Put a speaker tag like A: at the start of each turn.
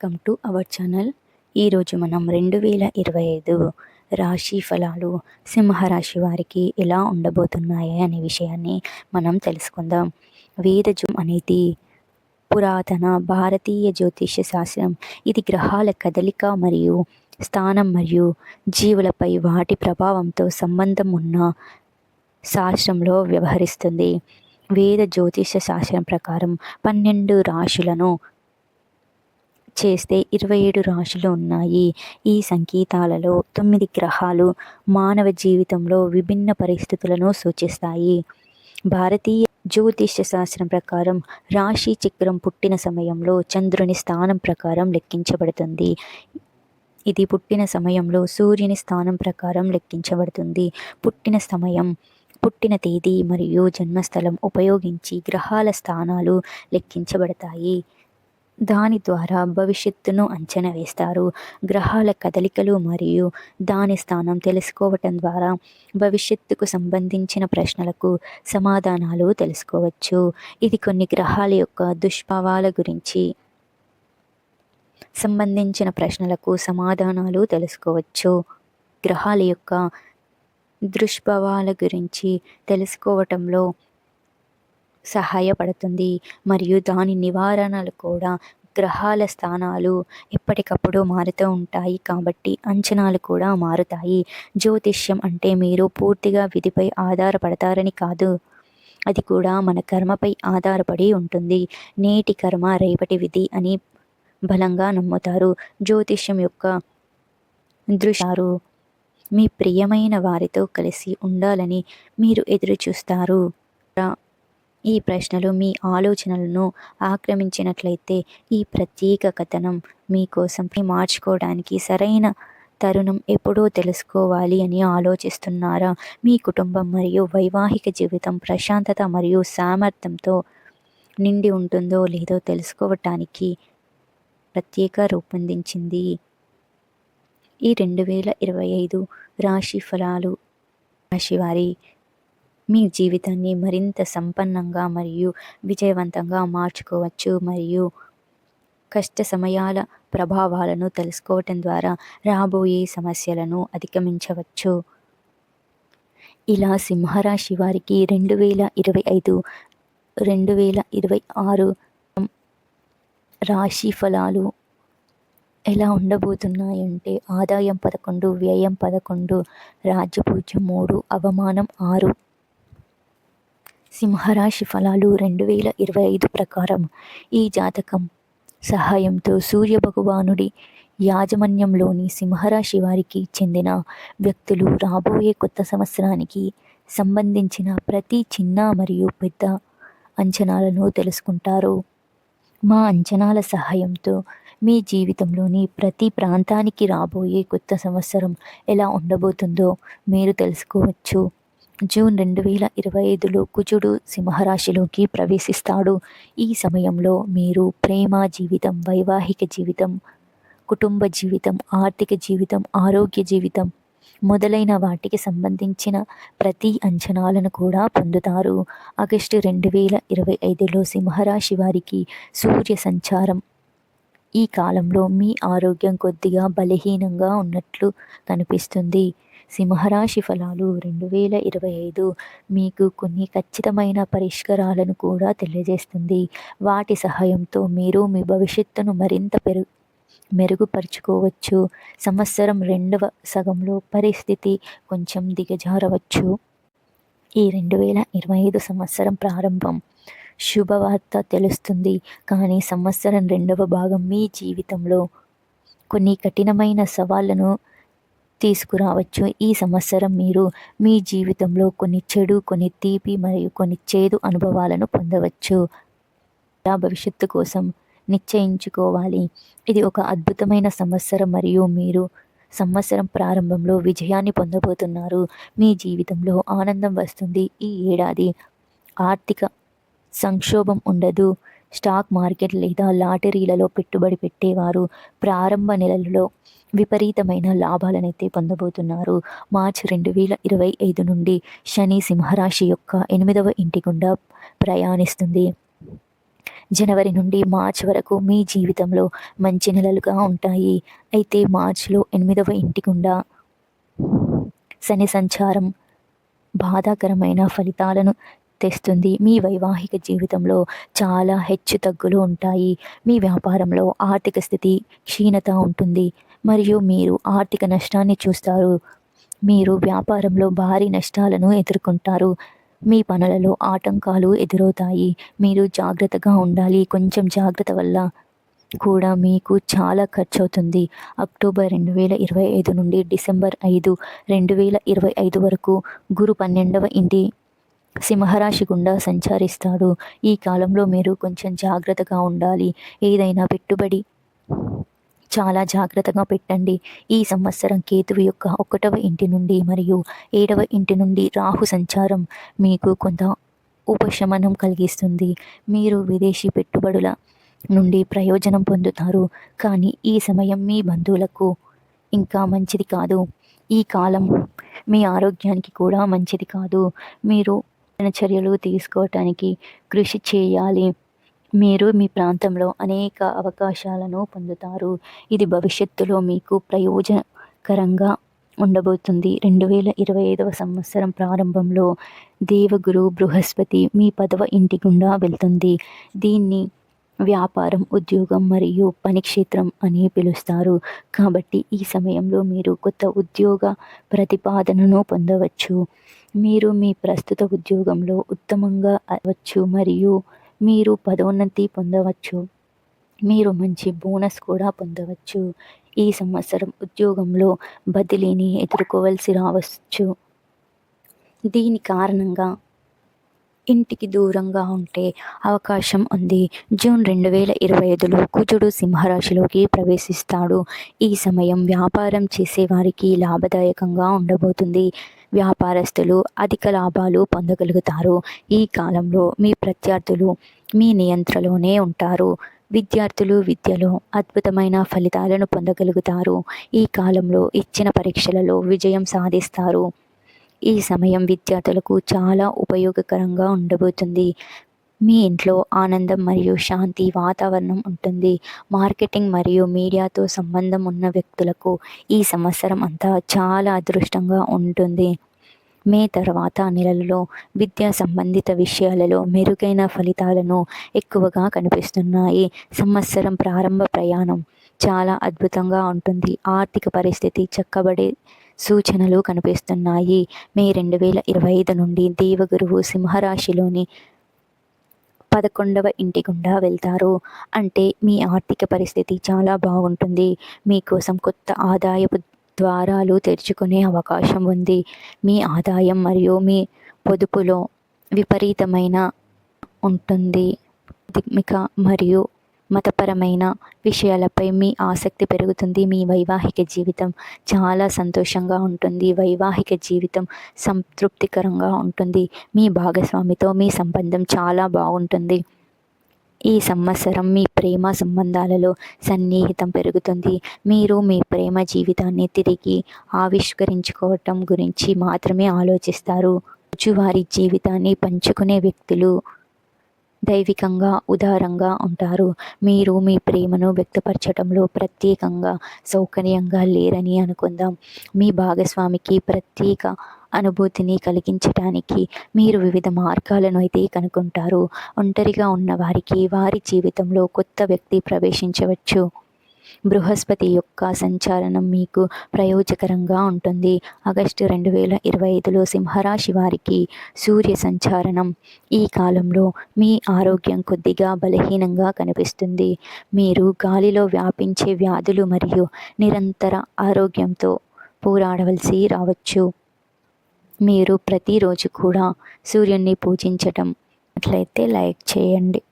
A: Welcome to our channel ఈరోజు మనం రెండు వేల ఇరవై ఐదు రాశి ఫలాలు సింహరాశి వారికి ఎలా ఉండబోతున్నాయి అనే విషయాన్ని మనం తెలుసుకుందాం. వేదజం అనేది పురాతన భారతీయ జ్యోతిష శాస్త్రం. ఇది గ్రహాల కదలిక మరియు స్థానం మరియు జీవులపై వాటి ప్రభావంతో సంబంధం ఉన్న శాస్త్రంలో వ్యవహరిస్తుంది. వేద జ్యోతిష శాస్త్రం ప్రకారం పన్నెండు రాశులను చేస్తే ఇరవై ఏడు రాశులు ఉన్నాయి. ఈ సంకేతాలలో తొమ్మిది గ్రహాలు మానవ జీవితంలో విభిన్న పరిస్థితులను సూచిస్తాయి. భారతీయ జ్యోతిష్య శాస్త్రం ప్రకారం రాశి చక్రం పుట్టిన సమయంలో చంద్రుని స్థానం ప్రకారం లెక్కించబడుతుంది. ఇది పుట్టిన సమయంలో సూర్యుని స్థానం ప్రకారం లెక్కించబడుతుంది. పుట్టిన సమయం పుట్టిన తేదీ మరియు జన్మస్థలం ఉపయోగించి గ్రహాల స్థానాలు లెక్కించబడతాయి. దాని ద్వారా భవిష్యత్తును అంచనా వేస్తారు. గ్రహాల కదలికలు మరియు దాని స్థానం తెలుసుకోవటం ద్వారా భవిష్యత్తుకు సంబంధించిన ప్రశ్నలకు సమాధానాలు తెలుసుకోవచ్చు. ఇది కొన్ని గ్రహాల యొక్క దుష్భావాల గురించి సంబంధించిన ప్రశ్నలకు సమాధానాలు తెలుసుకోవచ్చు. గ్రహాల యొక్క దుష్భావాల గురించి తెలుసుకోవటంలో సహాయపడుతుంది. మరియు దాని నివారణలు కూడా గ్రహాల స్థానాలు ఎప్పటికప్పుడు మారుతూ ఉంటాయి. కాబట్టి అంచనాలు కూడా మారుతాయి. జ్యోతిష్యం అంటే మీరు పూర్తిగా విధిపై ఆధారపడతారని కాదు. అది కూడా మన కర్మపై ఆధారపడి ఉంటుంది. నేటి కర్మ రేపటి విధి అని బలంగా నమ్ముతారు. జ్యోతిష్యం యొక్క దృశ్యారు మీ ప్రియమైన వారితో కలిసి ఉండాలని మీరు ఎదురు చూస్తారు ఈ ప్రశ్నలు మీ ఆలోచనలను ఆక్రమించినట్లయితే ఈ ప్రత్యేక కథనం మీకోసం మార్చుకోవడానికి సరైన తరుణం ఎప్పుడో తెలుసుకోవాలి అని ఆలోచిస్తున్నారా? మీ కుటుంబం మరియు వైవాహిక జీవితం ప్రశాంతత మరియు సామర్థ్యంతో నిండి ఉంటుందో లేదో తెలుసుకోవటానికి ప్రత్యేక రూపొందించింది. ఈ రెండు వేల ఇరవై ఐదు రాశి ఫలాలు రాశివారి మీ జీవితాన్ని మరింత సంపన్నంగా మరియు విజయవంతంగా మార్చుకోవచ్చు మరియు కష్ట సమయాల ప్రభావాలను తెలుసుకోవటం ద్వారా రాబోయే సమస్యలను అధిగమించవచ్చు. ఇలా సింహరాశి వారికి రెండు వేల ఇరవై ఐదు రెండు వేల ఇరవై ఆరు రాశి ఫలాలు ఎలా ఉండబోతున్నాయంటే ఆదాయం పదకొండు వ్యయం పదకొండు రాజ్యపూజ్యం మూడు అవమానం ఆరు సింహరాశి ఫలాలు రెండు వేల ఇరవై ఐదు ప్రకారం. ఈ జాతకం సహాయంతో సూర్య భగవానుడి యాజమాన్యంలోని సింహరాశి వారికి చెందిన వ్యక్తులు రాబోయే కొత్త సంవత్సరానికి సంబంధించిన ప్రతి చిన్న మరియు పెద్ద అంచనాలను తెలుసుకుంటారు. మా అంచనాల సహాయంతో మీ జీవితంలోని ప్రతి ప్రాంతానికి రాబోయే కొత్త సంవత్సరం ఎలా ఉండబోతుందో మీరు తెలుసుకోవచ్చు. జూన్ రెండు వేల ఇరవై ఐదులో కుజుడు సింహరాశిలోకి ప్రవేశిస్తాడు. ఈ సమయంలో మీరు ప్రేమ జీవితం వైవాహిక జీవితం కుటుంబ జీవితం ఆర్థిక జీవితం ఆరోగ్య జీవితం మొదలైన వాటికి సంబంధించిన ప్రతి అంచనాలను కూడా పొందుతారు. ఆగస్టు రెండు వేల ఇరవై ఐదులో సింహరాశి వారికి సూర్య సంచారం. ఈ కాలంలో మీ ఆరోగ్యం కొద్దిగా బలహీనంగా ఉన్నట్లు కనిపిస్తుంది. సింహరాశి ఫలాలు రెండు వేల ఇరవై ఐదు మీకు కొన్ని ఖచ్చితమైన పరిష్కారాలను కూడా తెలియజేస్తుంది. వాటి సహాయంతో మీరు మీ భవిష్యత్తును మరింత పెరు మెరుగుపరుచుకోవచ్చు. సంవత్సరం రెండవ సగంలో పరిస్థితి కొంచెం దిగజారవచ్చు. ఈ రెండు వేల ఇరవై ఐదు సంవత్సరం ప్రారంభం శుభవార్త తెలుస్తుంది. కానీ సంవత్సరం రెండవ భాగం మీ జీవితంలో కొన్ని కఠినమైన సవాళ్ళను తీసుకురావచ్చు. ఈ సంవత్సరం మీరు మీ జీవితంలో కొన్ని చెడు కొన్ని తీపి మరియు కొన్ని చేదు అనుభవాలను పొందవచ్చు. భవిష్యత్తు కోసం నిశ్చయించుకోవాలి. ఇది ఒక అద్భుతమైన సంవత్సరం మరియు మీరు సంవత్సరం ప్రారంభంలో విజయాన్ని పొందబోతున్నారు. మీ జీవితంలో ఆనందం వస్తుంది. ఈ ఏడాది ఆర్థిక సంక్షోభం ఉండదు. స్టాక్ మార్కెట్ లేదా లాటరీలలో పెట్టుబడి పెట్టేవారు ప్రారంభ నెలలలో విపరీతమైన లాభాలనైతే పొందబోతున్నారు. మార్చి రెండు వేల ఇరవై ఐదు నుండి శని సింహరాశి యొక్క ఎనిమిదవ ఇంటి గుండా ప్రయాణిస్తుంది. జనవరి నుండి మార్చ్ వరకు మీ జీవితంలో మంచి నెలలుగా ఉంటాయి. అయితే మార్చిలో ఎనిమిదవ ఇంటి గుండా శని సంచారం బాధాకరమైన ఫలితాలను తెస్తుంది. మీ వైవాహిక జీవితంలో చాలా హెచ్చుతగ్గులు ఉంటాయి. మీ వ్యాపారంలో ఆర్థిక స్థితి క్షీణత ఉంటుంది. మరియు మీరు ఆర్థిక నష్టాన్ని చూస్తారు. మీరు వ్యాపారంలో భారీ నష్టాలను ఎదుర్కొంటారు. మీ పనులలో ఆటంకాలు ఎదురవుతాయి. మీరు జాగ్రత్తగా ఉండాలి. కొంచెం జాగ్రత్త వల్ల కూడా మీకు చాలా ఖర్చు అవుతుంది అక్టోబర్ రెండు వేల ఇరవై ఐదు నుండి డిసెంబర్ ఐదు రెండు వేల ఇరవై ఐదు వరకు గురు పన్నెండవ ఇంటి సింహరాశి గుండా సంచరిస్తాడు. ఈ కాలంలో మీరు కొంచెం జాగ్రత్తగా ఉండాలి. ఏదైనా పెట్టుబడి చాలా జాగ్రత్తగా పెట్టండి. ఈ సంవత్సరం కేతువు యొక్క ఒకటవ ఇంటి నుండి మరియు ఏడవ ఇంటి నుండి రాహు సంచారం మీకు కొంత ఉపశమనం కలిగిస్తుంది. మీరు విదేశీ పెట్టుబడుల నుండి ప్రయోజనం పొందుతారు. కానీ ఈ సమయం మీ బంధువులకు ఇంకా మంచిది కాదు. ఈ కాలం మీ ఆరోగ్యానికి కూడా మంచిది కాదు. మీరు చర్యలు తీసుకోవటానికి కృషి చేయాలి. మీరు మీ ప్రాంతంలో అనేక అవకాశాలను పొందుతారు. ఇది భవిష్యత్తులో మీకు ప్రయోజనకరంగా ఉండబోతుంది. రెండు వేల ఇరవై ఐదవ సంవత్సరం ప్రారంభంలో దేవగురు బృహస్పతి మీ పదవ ఇంటి గుండా వెళ్తుంది. దీన్ని వ్యాపారం ఉద్యోగం మరియు పని క్షేత్రం అని పిలుస్తారు. కాబట్టి ఈ సమయంలో మీరు కొత్త ఉద్యోగ ప్రతిపాదనను పొందవచ్చు. మీరు మీ ప్రస్తుత ఉద్యోగంలో ఉత్తమంగా అవ్వచ్చు మరియు మీరు పదోన్నతి పొందవచ్చు. మీరు మంచి బోనస్ కూడా పొందవచ్చు. ఈ సంవత్సరం ఉద్యోగంలో బదిలీని ఎదుర్కోవలసి రావచ్చు. దీని కారణంగా ఇంటికి దూరంగా ఉంటే అవకాశం ఉంది. జూన్ రెండు వేల ఇరవై ఐదులో కుజుడు సింహరాశిలోకి ప్రవేశిస్తాడు. ఈ సమయం వ్యాపారం చేసేవారికి లాభదాయకంగా ఉండబోతుంది. వ్యాపారస్తులు అధిక లాభాలు పొందగలుగుతారు. ఈ కాలంలో మీ ప్రత్యర్థులు మీ నియంత్రణలోనే ఉంటారు. విద్యార్థులు విద్యలో అద్భుతమైన ఫలితాలను పొందగలుగుతారు. ఈ కాలంలో ఇచ్చిన పరీక్షలలో విజయం సాధిస్తారు. ఈ సమయం విద్యార్థులకు చాలా ఉపయోగకరంగా ఉండబోతుంది. మీ ఇంట్లో ఆనందం మరియు శాంతి వాతావరణం ఉంటుంది. మార్కెటింగ్ మరియు మీడియాతో సంబంధం ఉన్న వ్యక్తులకు ఈ సంవత్సరం అంతా చాలా అదృష్టంగా ఉంటుంది. మే తర్వాత నెలలలో విద్యా సంబంధిత విషయాలలో మెరుగైన ఫలితాలను ఎక్కువగా కనిపిస్తున్నాయి. సంవత్సరం ప్రారంభ ప్రయాణం చాలా అద్భుతంగా ఉంటుంది. ఆర్థిక పరిస్థితి చక్కబడే సూచనలు కనిపిస్తున్నాయి. మే రెండు వేల ఇరవై ఐదు నుండి దేవగురువు సింహరాశిలోని పదకొండవ ఇంటి గుండా వెళ్తారు. అంటే మీ ఆర్థిక పరిస్థితి చాలా బాగుంటుంది. మీకోసం కొత్త ఆదాయపు ద్వారాలు తెరుచుకునే అవకాశం ఉంది. మీ ఆదాయం మరియు మీ పొదుపులో విపరీతమైన ఉంటుంది. మరియు మతపరమైన విషయాలపై మీ ఆసక్తి పెరుగుతుంది మీ వైవాహిక జీవితం చాలా సంతోషంగా ఉంటుంది వైవాహిక జీవితం సంతృప్తికరంగా ఉంటుంది మీ భాగస్వామితో మీ సంబంధం చాలా బాగుంటుంది. ఈ సంవత్సరం మీ ప్రేమ సంబంధాలలో సన్నిహితం పెరుగుతుంది. మీరు మీ ప్రేమ జీవితాన్ని తిరిగి ఆవిష్కరించుకోవటం గురించి మాత్రమే ఆలోచిస్తారు. రోజువారీ జీవితాన్ని పంచుకునే వ్యక్తులు దైవికంగా ఉదారంగా ఉంటారు. మీరు మీ ప్రేమను వ్యక్తపరచడంలో ప్రత్యేకంగా సౌకర్యంగా లేరని అనుకుందాం. మీ భాగస్వామికి ప్రత్యేక అనుభూతిని కలిగించటానికి మీరు వివిధ మార్గాలను అయితే కనుక్కుంటారు ఒంటరిగా ఉన్న వారికి వారి జీవితంలో కొత్త వ్యక్తి ప్రవేశించవచ్చు. బృహస్పతి యొక్క సంచారణం మీకు ప్రయోజకరంగా ఉంటుంది. ఆగస్టు రెండు వేల ఇరవై ఐదులో సింహరాశి వారికి సూర్య సంచారణం. ఈ కాలంలో మీ ఆరోగ్యం కొద్దిగా బలహీనంగా కనిపిస్తుంది. మీరు గాలిలో వ్యాపించే వ్యాధులు మరియు నిరంతర ఆరోగ్యంతో పోరాడవలసి రావచ్చు. మీరు ప్రతిరోజు కూడా సూర్యున్ని పూజించటం. అట్లయితే లైక్ చేయండి.